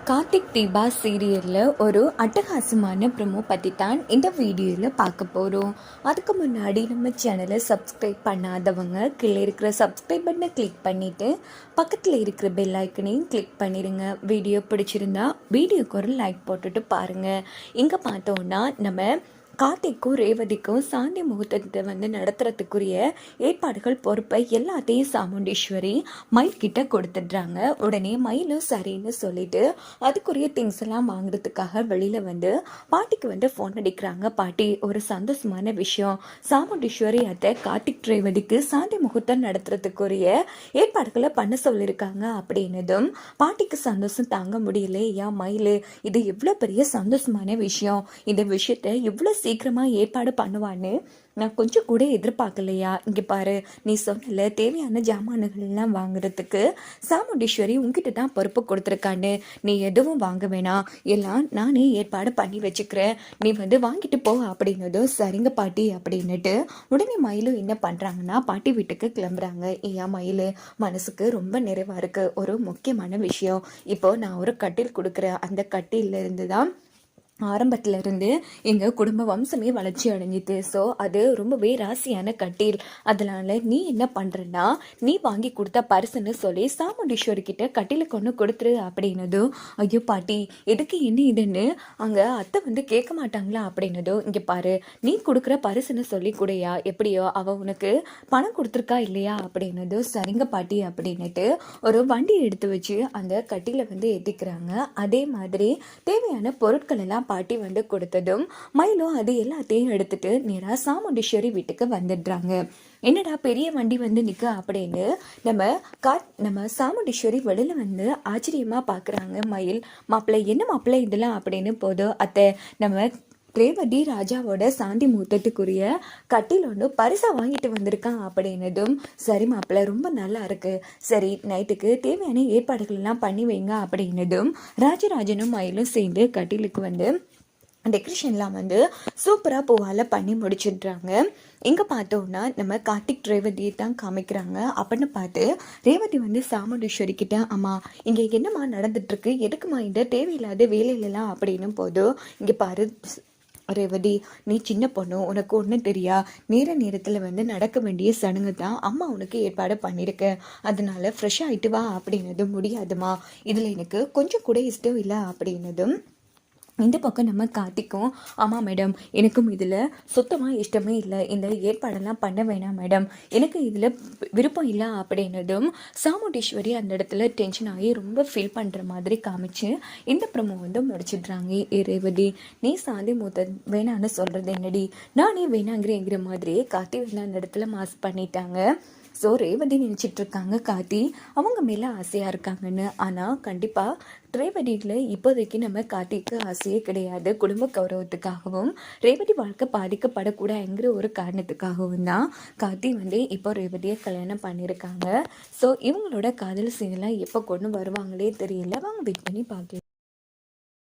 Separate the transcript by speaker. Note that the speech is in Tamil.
Speaker 1: கார்த்திக் தீபா சீரியலில் ஒரு அட்டகாசமான ப்ரமோ பற்றி தான் இந்த வீடியோவில் பார்க்க போகிறோம் அதுக்கு முன்னாடி நம்ம சேனலை சப்ஸ்கிரைப் பண்ணாதவங்க கீழே இருக்கிற சப்ஸ்கிரைப் பட்டனை கிளிக் பண்ணிவிட்டு பக்கத்தில் இருக்கிற பெல் ஐக்கனையும் கிளிக் பண்ணிடுங்க வீடியோ பிடிச்சிருந்தா வீடியோக்கு ஒரு லைக் போட்டுட்டு பாருங்கள் இங்கே பார்த்தோன்னா நம்ம கார்த்திக்கும் ரேவதிக்கும் சாந்தி முகூர்த்தத்தை வந்து நடத்துறதுக்குரிய ஏற்பாடுகள் பொறுப்பை எல்லாத்தையும் சாமுண்டீஸ்வரி மயில் கிட்ட கொடுத்துட்றாங்க. உடனே மயிலும் சரின்னு சொல்லிட்டு அதுக்குரிய திங்ஸ் எல்லாம் வாங்குறதுக்காக வெளியில் வந்து பாட்டிக்கு வந்து ஃபோன் அடிக்கிறாங்க. பாட்டி ஒரு சந்தோஷமான விஷயம். சாமுண்டீஸ்வரி அத்தை கார்த்திக் ரேவதிக்கு சாந்தி முகூர்த்தம் நடத்துறதுக்குரிய ஏற்பாடுகளை பண்ண சொல்லியிருக்காங்க அப்படின்னதும் பாட்டிக்கு சந்தோஷம் தாங்க முடியல ஏன் மயில் இது எவ்வளோ பெரிய சந்தோஷமான விஷயம். இந்த விஷயத்த இவ்வளோ சீக்கிரமாக ஏற்பாடு பண்ணுவான்னு நான் கொஞ்சம் கூட எதிர்பார்க்கலையா? இங்கே பாரு நீ சொன்னல தேவையான ஜாமானுகள்லாம் வாங்குறதுக்கு சாமுண்டீஸ்வரி உங்ககிட்ட தான் பொறுப்பு கொடுத்துருக்கான்னு. நீ எதுவும் வாங்க வேணாம். எல்லாம் நானே ஏற்பாடு பண்ணி வச்சுக்கிறேன். நீ வந்து வாங்கிட்டு போ அப்படின்னதும் சரிங்க பாட்டி அப்படின்னுட்டு உடனே மயிலும் என்ன பண்ணுறாங்கன்னா பாட்டி வீட்டுக்கு கிளம்புறாங்க. ஏன் மயில் மனசுக்கு ரொம்ப நிறைவாக இருக்குது ஒரு முக்கியமான விஷயம். இப்போ நான் ஒரு கட்டில் கொடுக்குறேன். அந்த கட்டிலேருந்து தான் ஆரம்பத்தில் இருந்து எங்கள் குடும்ப வம்சமே வளர்ச்சி அடைஞ்சிது ஸோ அது ரொம்பவே ராசியான கட்டில் அதனால் நீ என்ன பண்ணுறன்னா நீ வாங்கி கொடுத்த பரிசுன்னு சொல்லி சாமுண்டீஸ்வரிக்கிட்ட கட்டில கொண்டு கொடுத்துரு அப்படின்னதும் ஐயோ பாட்டி எதுக்கு என்ன இதுன்னு? அங்கே அத்தை வந்து கேட்க மாட்டாங்களா? அப்படின்னதும் இங்கே பாரு நீ கொடுக்குற பரிசுன்னு சொல்லி கூடையா? எப்படியோ அவ உனக்கு பணம் கொடுத்துருக்கா இல்லையா? அப்படின்னதும் சரிங்க பாட்டி அப்படின்னுட்டு ஒரு வண்டி எடுத்து வச்சு அந்த கட்டில வந்து ஏற்றிக்கிறாங்க அதே மாதிரி தேவையான பொருட்கள் எல்லாம் பாட்டி வந்து கொடுத்ததும் மயிலும் அது எல்லாத்தையும் எடுத்துட்டு நேராக சாமுண்டீஸ்வரி வீட்டுக்கு வந்துடுறாங்க. என்னடா பெரிய வண்டி வந்து நிற்க அப்படின்னு நம்ம கா நம்ம சாமுண்டீஸ்வரி வெளியில் வந்து ஆச்சரியமாக பார்க்குறாங்க மயில் மாப்பிள்ளை என்ன மாப்பிள்ளை இதெல்லாம்? அப்படின்னு போதும் அத்தை நம்ம ரேவதி ராஜாவோட சாந்தி முகூர்த்தத்துக்குரிய கட்டில் ஒன்று பரிசாக வாங்கிட்டு வந்திருக்கான் அப்படின்னதும் சரி மாப்பிள்ள ரொம்ப நல்லா இருக்கு. சரி நைட்டுக்கு தேவையான ஏற்பாடுகள் எல்லாம் பண்ணி வைங்க அப்படின்னதும் ராஜராஜனும் மயிலும் சேர்ந்து கட்டிலுக்கு வந்து டெக்ரேஷன்லாம் வந்து சூப்பராக பூவால் பண்ணி முடிச்சிடுறாங்க. இங்கே பார்த்தோன்னா நம்ம கார்த்திக் ரேவதியை தான் காமிக்கிறாங்க. அப்படின்னு பார்த்து ரேவதி வந்து சாமுண்டீஸ்வரி கிட்ட அம்மா இங்கே என்னம்மா நடந்துட்டுருக்கு எதுக்குமா இந்த தேவையில்லாத வேலையிலலாம்? அப்படின்னும் போதும் இங்கே பாரு ரேவதி நீ சின்ன பொண்ணு உனக்கு ஒன்றும் தெரியா? நேர நேரத்தில் வந்து நடக்க வேண்டிய சடங்கு தான் அம்மா உனக்கு ஏற்பாடு பண்ணியிருக்கேன் அதனால ஃப்ரெஷ்ஷாக ஆகிட்டு வா அப்படின்னதும் முடியாதுமா இதில் எனக்கு கொஞ்சம் கூட இஷ்டம் இல்லை அப்படின்னதும் இந்த பக்கம் நம்ம கார்த்திக்கும் ஆமாம் மேடம் எனக்கும் இதில் சுத்தமாக இஷ்டமே இல்லை. இந்த ஏற்பாடெல்லாம் பண்ண வேணாம் மேடம் எனக்கு இதில் விருப்பம் இல்லை அப்படின்னதும் சாமுண்டீஸ்வரி அந்த இடத்துல டென்ஷன் ஆகி ரொம்ப ஃபீல் பண்ணுற மாதிரி காமிச்சு இந்த ப்ரமோ வந்து முடிச்சிடுறாங்க. ஏ ரேவதி நீ சாந்தி மூத்த வேணான்னு சொல்கிறது என்னடி? நானே வேணாங்கிறேங்கிற மாதிரி கார்த்தி வேணா அந்த இடத்துல மாஸ் பண்ணிட்டாங்க. ஸோ ரேவதி நினச்சிட்டு இருக்காங்க கார்த்தி. அவங்க மேலே ஆசையாக இருக்காங்கன்னு. ஆனால் கண்டிப்பாக ரேவதியில் இப்போதைக்கு நம்ம கார்த்திக்கு ஆசையே கிடையாது. குடும்ப கௌரவத்துக்காகவும் ரேவதி வாழ்க்கை பாதிக்கப்படக்கூடாதுங்கிற ஒரு காரணத்துக்காகவும் தான் கார்த்தி வந்து இப்போ ரேவதியை கல்யாணம் பண்ணியிருக்காங்க. ஸோ இவங்களோட காதல் சீனெல்லாம் எப்போ கொண்டு வருவாங்களே தெரியல. அவங்க வெயிட் பண்ணி பார்க்கலாம்.